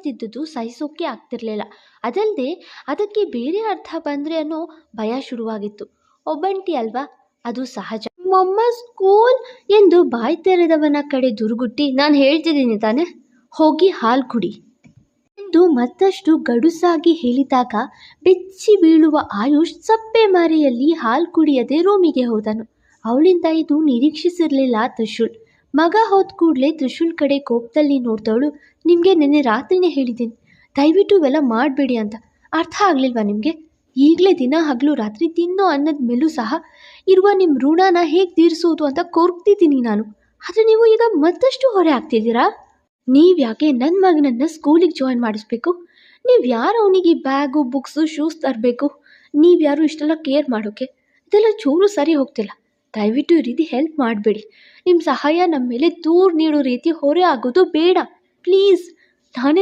ಮಾಡ್ತಿದ್ದದ್ದು ಸಹಿಸೋಕೆ ಆಗ್ತಿರ್ಲಿಲ್ಲ. ಅದಲ್ಲದೆ ಅದಕ್ಕೆ ಬೇರೆ ಅರ್ಥ ಬಂದರೆ ಅನ್ನೋ ಭಯ ಶುರುವಾಗಿತ್ತು. ಒಬ್ಬಂಟಿ ಅಲ್ವಾ? ಅದು ಸಹಜ. ಮಮ್ಮ ಸ್ಕೂಲ್ ಎಂದು ಬಾಯಿ ತೆರೆದವನ ಕಡೆ ದುರುಗುಟ್ಟಿ ನಾನು ಹೇಳ್ತಿದ್ದೀನಿ ತಾನೆ. ಹೋಗಿ ಹಾಲು ಕುಡಿ ಎಂದು ಮತ್ತಷ್ಟು ಗಡುಸಾಗಿ ಹೇಳಿದಾಗ ಬೆಚ್ಚಿ ಬೀಳುವ ಆಯುಷ್ ಸಪ್ಪೆ ಮಾರಿಯಲ್ಲಿ ಹಾಲು ಕುಡಿಯದೆ ರೂಮಿಗೆ ಹೋದನು. ಅವಳಿಂದ ಇದು ನಿರೀಕ್ಷಿಸಿರಲಿಲ್ಲ ತ್ರಿಶೂಲ್. ಮಗ ಹೋದ ಕೂಡಲೇ ತ್ರಿಶೂಲ್ ಕಡೆ ಕೋಪದಲ್ಲಿ ನೋಡ್ದವಳು, ನಿಮಗೆ ನಿನ್ನೆ ರಾತ್ರಿನೇ ಹೇಳಿದ್ದೀನಿ. ದಯವಿಟ್ಟು ಇವೆಲ್ಲ ಮಾಡಬೇಡಿ ಅಂತ. ಅರ್ಥ ಆಗಲಿಲ್ವಾ ನಿಮಗೆ? ಈಗಲೇ ದಿನ ಹಗಲು ರಾತ್ರಿ ತಿನ್ನೋ ಅನ್ನದ ಮೇಲೂ ಸಹ ಇರುವ ನಿಮ್ಮ ಋಣನ ಹೇಗೆ ತೀರಿಸೋದು ಅಂತ ಕೊರ್ಕ್ತಿದ್ದೀನಿ ನಾನು. ಆದರೆ ನೀವು ಈಗ ಮತ್ತಷ್ಟು ಹೊರೆ ಆಗ್ತಿದ್ದೀರಾ? ನೀವು ಯಾಕೆ ನನ್ನ ಮಗನನ್ನು ಸ್ಕೂಲಿಗೆ ಜಾಯಿನ್ ಮಾಡಿಸ್ಬೇಕು? ನೀವು ಯಾರು ಅವನಿಗೆ ಬ್ಯಾಗು ಬುಕ್ಸು ಶೂಸ್ ತರಬೇಕು? ನೀವು ಯಾರು ಇಷ್ಟೆಲ್ಲ ಕೇರ್ ಮಾಡೋಕ್ಕೆ ಇದೆಲ್ಲ ಚೂರು ಸರಿ ಹೋಗ್ತಿಲ್ಲ. ದಯವಿಟ್ಟು ಈ ರೀತಿ ಹೆಲ್ಪ್ ಮಾಡಬೇಡಿ. ನಿಮ್ಮ ಸಹಾಯ ನಮ್ಮ ಮೇಲೆ ದೂರು ನೀಡೋ ರೀತಿ ಹೊರೆ ಆಗೋದು ಬೇಡ. ಪ್ಲೀಸ್ ನಾನೇ